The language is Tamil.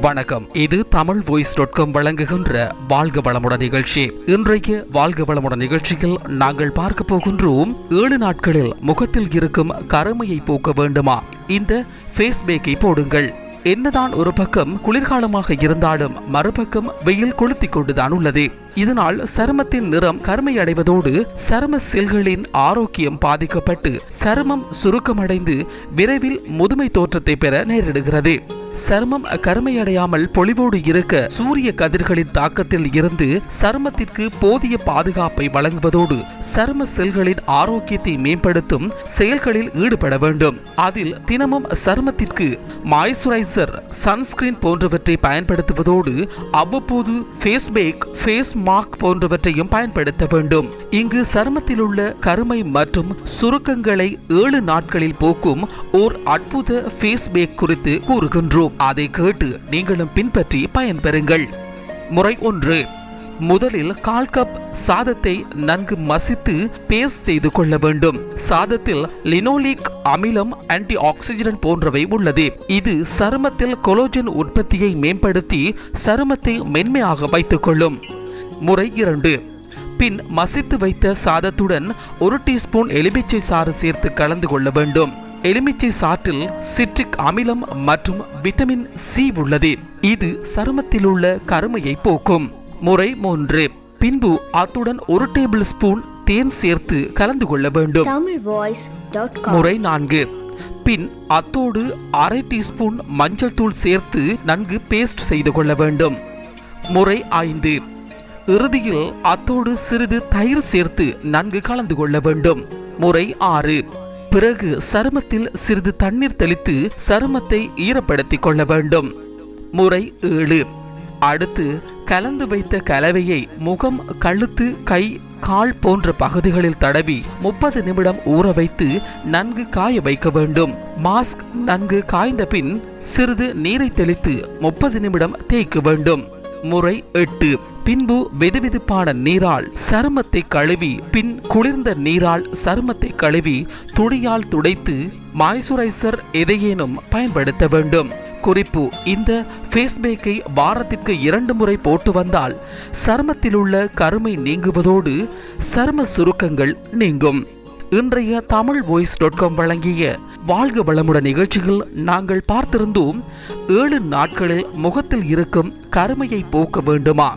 வணக்கம். இது தமிழ் வாய்ஸ் டாட் காம் வழங்குகின்ற வாழ்க வளமுடன் நிகழ்ச்சி. இன்றைய வாழ்க வளமுடன் நிகழ்ச்சியில் நாங்கள் பார்க்க போகின்றோம் ஏழு நாட்களில் முகத்தில் இருக்கும் கருமையை போக்க வேண்டுமா? இந்த ஃபேஸ்பேக்கை போடுங்கள். என்னதான் ஒரு பக்கம் குளிர்காலமாக இருந்தாலும் மறுபக்கம் வெயில் கொளுத்திக் கொண்டுதான் உள்ளது. இதனால் சருமத்தின் நிறம் கருமை அடைவதோடு சரும செல்களின் ஆரோக்கியம் பாதிக்கப்பட்டு சருமம் சுருக்கமடைந்து விரைவில் முதுமை தோற்றத்தை பெற நேரிடுகிறது. சருமம் கருமையடையாமல் பொலிவோடு இருக்க சூரிய கதிர்களின் தாக்கத்தில் இருந்து சருமத்திற்கு போதிய பாதுகாப்பை வழங்குவதோடு சரும செல்களின் ஆரோக்கியத்தை மேம்படுத்தும் செயல்களில் ஈடுபட வேண்டும். அதில் தினமும் சருமத்திற்கு மாய்ஸ்சரைசர் சன்ஸ்கிரீன் போன்றவற்றை பயன்படுத்துவதோடு அவ்வப்போது ஃபேஸ் பேக் ஃபேஸ் மார்க் போன்றவற்றையும் பயன்படுத்த வேண்டும். இங்கு சருமத்தில் உள்ள கருமை மற்றும் சுருக்கங்களை ஏழு நாட்களில் போக்கும் ஓர் அற்புத ஃபேஸ் பேக் குறித்து கூறுகின்றோம். அதை கேட்டு நீங்களும் பின்பற்றி பயன்பெறுங்கள். முறை ஒன்று. முதலில் கால் கப் சாதத்தை நன்கு மசித்து பேஸ்ட் செய்து கொள்ள வேண்டும். சாதத்தில் லினோலிக் அமிலம் ஆன்டி ஆக்சிஜன் போன்றவை உள்ளது. இது சருமத்தில் கொலோஜன் உற்பத்தியை மேம்படுத்தி சருமத்தை மென்மையாக வைத்துக் கொள்ளும் முறை இரண்டு. பின் மசித்து வைத்த சாதத்துடன் ஒரு டீஸ்பூன் எலுமிச்சை சாறு சேர்த்து கலந்து கொள்ள வேண்டும். எலுமிச்சை சாற்றில் சிட்ரிக் அமிலம் மற்றும் விட்டமின் சி உள்ளது. இது சருமத்தில் உள்ள கருமையை போக்கும். முறை மூன்று. பின்பு அத்துடன் ஒரு டேபிள் ஸ்பூன் தேன் சேர்த்து கலந்து கொள்ள வேண்டும். முறை நான்கு. பின் அத்தோடு அரை டீஸ்பூன் மஞ்சள் தூள் சேர்த்து நன்கு பேஸ்ட் செய்து கொள்ள வேண்டும். முறை ஐந்து. இறுதியில் அத்தோடு சிறிது தயிர் சேர்த்து நன்கு கலந்து கொள்ள வேண்டும். முறை ஆறு. பிறகு சருமத்தில் சிறிது தண்ணீர் தெளித்து சருமத்தை ஈரப்படுத்திக் கொள்ள வேண்டும். முறை ஏழு. அடுத்து கலந்து வைத்த கலவையை முகம் கழுத்து கை கால் போன்ற பகுதிகளில் தடவி முப்பது நிமிடம் ஊற வைத்து நன்கு காய வைக்க வேண்டும். மாஸ்க் நன்கு காய்ந்த பின் சிறிது நீரை தெளித்து முப்பது நிமிடம் தேய்க்க வேண்டும். முறை எட்டு. பின்பு வெதுவெதுப்பான நீரால் சருமத்தை கழுவி பின் குளிர்ந்த நீரால் சருமத்தை கழுவி துணியால் துடைத்து மாய்சுரைசர் எதையேனும் பயன்படுத்த வேண்டும். குறிப்பு இந்த ஃபேஸ்பேக்கை வாரத்திற்கு இரண்டு முறை போட்டு வந்தால் சருமத்தில் உள்ள கருமை நீங்குவதோடு சரும சுருக்கங்கள் நீங்கும். இன்றைய தமிழ் வாய்ஸ் டாட் காம் வழங்கிய வாழ்க வளமுடன் நிகழ்ச்சியில் நாங்கள் பார்த்திருந்தோம் ஏழு நாட்களில் முகத்தில் இருக்கும் கருமையை போக்க வேண்டுமா?